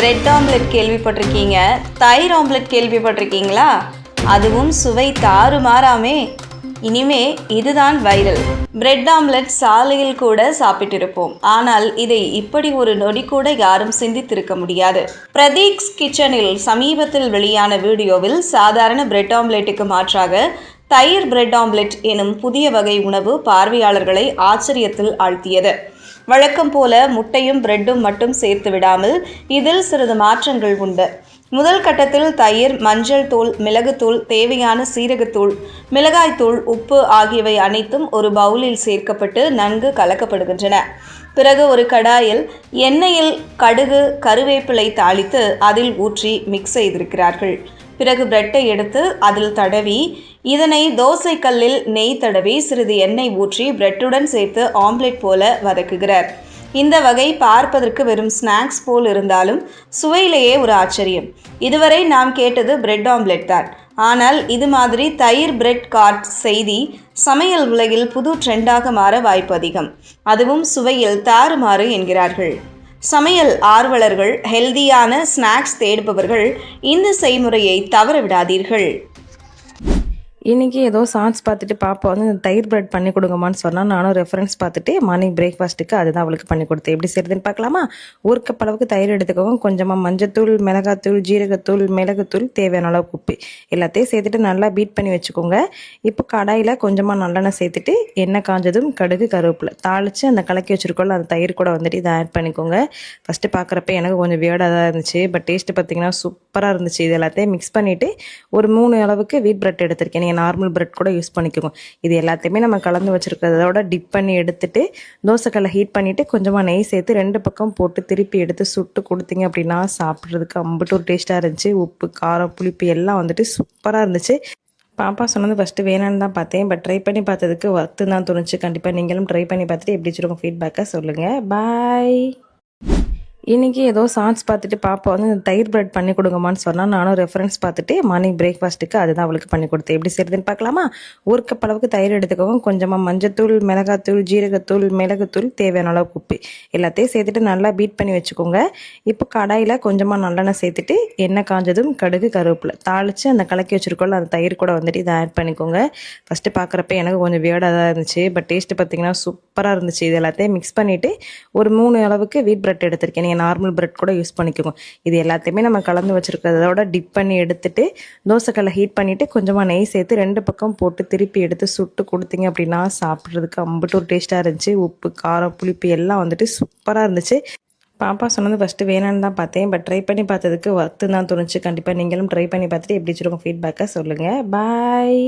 Bread omelette கேள்விப்பட்டிருக்கீங்க? தயிர் omelette கேள்விப்பட்டிருக்கீங்களா? அதுவும் சுவை தாறுமாறாமே. இனிமே இதுதான் வைரல் பிரெட் ஆம்லெட் சாலையில் கூட சாப்பிட்டிருப்போம். ஆனால் இதை இப்படி ஒரு நொடி கூட யாரும் சிந்தித்திருக்க முடியாது. பிரதீக்ஸ் கிச்சனில் சமீபத்தில் வெளியான வீடியோவில் சாதாரண பிரெட் ஆம்லெட்டுக்கு மாற்றாக தயிர் பிரெட் ஆம்லெட் எனும் புதிய வகை உணவு பார்வையாளர்களை ஆச்சரியத்தில் ஆழ்த்தியது. வழக்கம் போல முட்டையும் பிரெட்டும் மட்டும் சேர்த்து விடாமல் இதில் சிறிது மாற்றங்கள் உண்டு. முதல் கட்டத்தில் தயிர் மஞ்சள் தூள் மிளகுத்தூள் தேவையான சீரகத்தூள் மிளகாய்த்தூள் உப்பு ஆகியவை அனைத்தும் ஒரு பவுலில் சேர்க்கப்பட்டு நன்கு கலக்கப்படுகின்றன. பிறகு ஒரு கடாயில் எண்ணெயில் கடுகு கருவேப்பிலை தாளித்து அதில் ஊற்றி மிக்ஸ் செய்திருக்கிறார்கள். பிறகு பிரெட்டை எடுத்து அதில் தடவி இதனை தோசை கல்லில் நெய் தடவி சிறிது எண்ணெய் ஊற்றி பிரெட்டுடன் சேர்த்து ஆம்லெட் போல வதக்குகிறார். இந்த வகை பார்ப்பதற்கு வெறும் ஸ்நாக்ஸ் போல் இருந்தாலும் சுவையிலேயே ஒரு ஆச்சரியம். இதுவரை நாம் கேட்டது பிரெட் ஆம்லெட் தான். ஆனால் இது மாதிரி தயிர் பிரெட் கார்ட் செய்தி சமையல் உலகில் புது ட்ரெண்டாக மாற வாய்ப்பு அதிகம். அதுவும் சுவையில் தாறுமாறு என்கிறார்கள். சமையல் ஆர்வலர்கள் ஹெல்தியான ஸ்நாக்ஸ் தேடுபவர்கள் இந்த செய்முறையை தவற விடாதீர்கள் இன்றைக்கி ஏதோ சாங்ஸ் பார்த்துட்டு பாப்பா வந்து இந்த தயிர் பிரெட் பண்ணி கொடுங்கம்மான்னு சொன்னால் நானும் ரெஃபரன்ஸ் பார்த்துட்டு மார்னிங் பிரேக்ஃபாஸ்ட்டுக்கு அதுதான் அவளுக்கு பண்ணி கொடுத்தேன். எப்படி செய்யுதுன்னு பார்க்கலாமா? ஒரு கப் அளவுக்கு தயிர் எடுத்துக்கவும் கொஞ்சமாக மஞ்சத்தூள் மிளகாத்தூள் ஜீரகத்தூள் மிளகுத்தூள் தேவையான அளவுக்கு உப்பு எல்லாத்தையும் சேர்த்துட்டு நல்லா பீட் பண்ணி வச்சுக்கோங்க. இப்போ கடாயில் கொஞ்சமாக நல்லெண்ணெய் சேர்த்துட்டு எண்ணெய் காஞ்சதும் கடுகு கருவேப்பில் தாளித்து அந்த கலக்கி வச்சுருக்கோம்ல அந்த தயிர் கூட வந்துட்டு இதை ஆட் பண்ணிக்கோங்க. ஃபஸ்ட்டு பார்க்குறப்ப எனக்கு கொஞ்சம் வியர்டாக தான் இருந்துச்சு. பட் டேஸ்ட்டு பார்த்தீங்கன்னா சூப்பராக இருந்துச்சு. இது எல்லாத்தையும் மிக்ஸ் பண்ணிவிட்டு ஒரு மூணு அளவுக்கு வீட் பிரெட் எடுத்திருக்கேன். நீங்கள் நார்மல் பிரெட் கூட யூஸ் பண்ணிக்கோங்க. இது எல்லாத்தையுமே நம்ம கலந்து வச்சுருக்கிறதோட டிப் பண்ணி எடுத்துட்டு தோசைக்கல்லை ஹீட் பண்ணிவிட்டு கொஞ்சமாக நெய் சேர்த்து ரெண்டு பக்கம் போட்டு திருப்பி எடுத்து சுட்டு கொடுத்தீங்க அப்படின்னா சாப்பிட்றதுக்கு அம்புட்டு ஒரு டேஸ்ட்டாக இருந்துச்சு. உப்பு காரம் புளிப்பு எல்லாம் வந்துட்டு சூப்பராக இருந்துச்சு. பாப்பா சொன்னது ஃபஸ்ட்டு வேணான்னு தான் பார்த்தேன். பட் ட்ரை பண்ணி பார்த்ததுக்கு ஒர்த்து தான் தோணுச்சு. கண்டிப்பாக நீங்களும் ட்ரை பண்ணி பார்த்துட்டு எப்படி வச்சுருக்கோம் ஃபீட்பேக்கை சொல்லுங்கள் பாய் இன்றைக்கி ஏதோ சான்ஸ் பார்த்துட்டு பாப்பா வந்து இந்த தயிர் பிரெட் பண்ணி கொடுங்கம்மான்னு சொன்னால் நானும் ரெஃபரன்ஸ் பார்த்துட்டு மார்னிங் பிரேக்ஃபாஸ்ட்டுக்கு அதுதான் அவளுக்கு பண்ணி கொடுத்தேன். எப்படி செய்யுதுன்னு பார்க்கலாமா? ஒரு கப் அளவுக்கு தயிர் எடுத்துக்கோங்க. கொஞ்சமாக மஞ்சத்தூள் மிளகாத்தூள் ஜீரகத்தூள் மிளகுத்தூள் தேவையான அளவுக்கு உப்பு எல்லாத்தையும் சேர்த்துட்டு நல்லா பீட் பண்ணி வச்சுக்கோங்க. இப்போ கடாயில் கொஞ்சமாக நல்லெண்ணெய் சேர்த்துட்டு எண்ணெய் காஞ்சதும் கடுகு கருவேப்பில் தாளித்து அந்த கலக்கி வச்சுருக்கோம்ல அந்த தயிர் கூட வந்துட்டு இதை ஆட் பண்ணிக்கோங்க. ஃபஸ்ட்டு பார்க்குறப்ப எனக்கு கொஞ்சம் வேர்டாக தான் இருந்துச்சு. பட் டேஸ்ட்டு பார்த்தீங்கன்னா சூப்பராக இருந்துச்சு. இது எல்லாத்தையும் மிக்ஸ் பண்ணிவிட்டு ஒரு மூணு அளவுக்கு வீட் பிரெட் எடுத்திருக்கேன். நீங்கள் நார்மல் பிரெட் கூட யூஸ் பண்ணிக்கோங்க. இது எல்லாத்தையுமே நம்ம கலந்து வச்சுருக்கிறதோட டிப் பண்ணி எடுத்துட்டு தோசைக்கல்லை ஹீட் பண்ணிவிட்டு கொஞ்சமாக நெய் சேர்த்து ரெண்டு பக்கம் போட்டு திருப்பி எடுத்து சுட்டு கொடுத்தீங்க அப்படின்னா சாப்பிட்றதுக்கு அம்புட்டு ஒரு டேஸ்ட்டாக இருந்துச்சு. உப்பு காரம் புளிப்பு எல்லாம் வந்துட்டு சூப்பராக இருந்துச்சு. பாப்பா சொன்னது ஃபஸ்ட்டு வேணான்னு தான் பார்த்தேன் பட் ட்ரை பண்ணி பார்த்ததுக்கு ஒர்த்து தான் தோணுச்சு. கண்டிப்பாக நீங்களும் ட்ரை பண்ணி பார்த்துட்டு எப்படி வச்சுருக்கோம் ஃபீட்பேக்கை சொல்லுங்கள் பாய்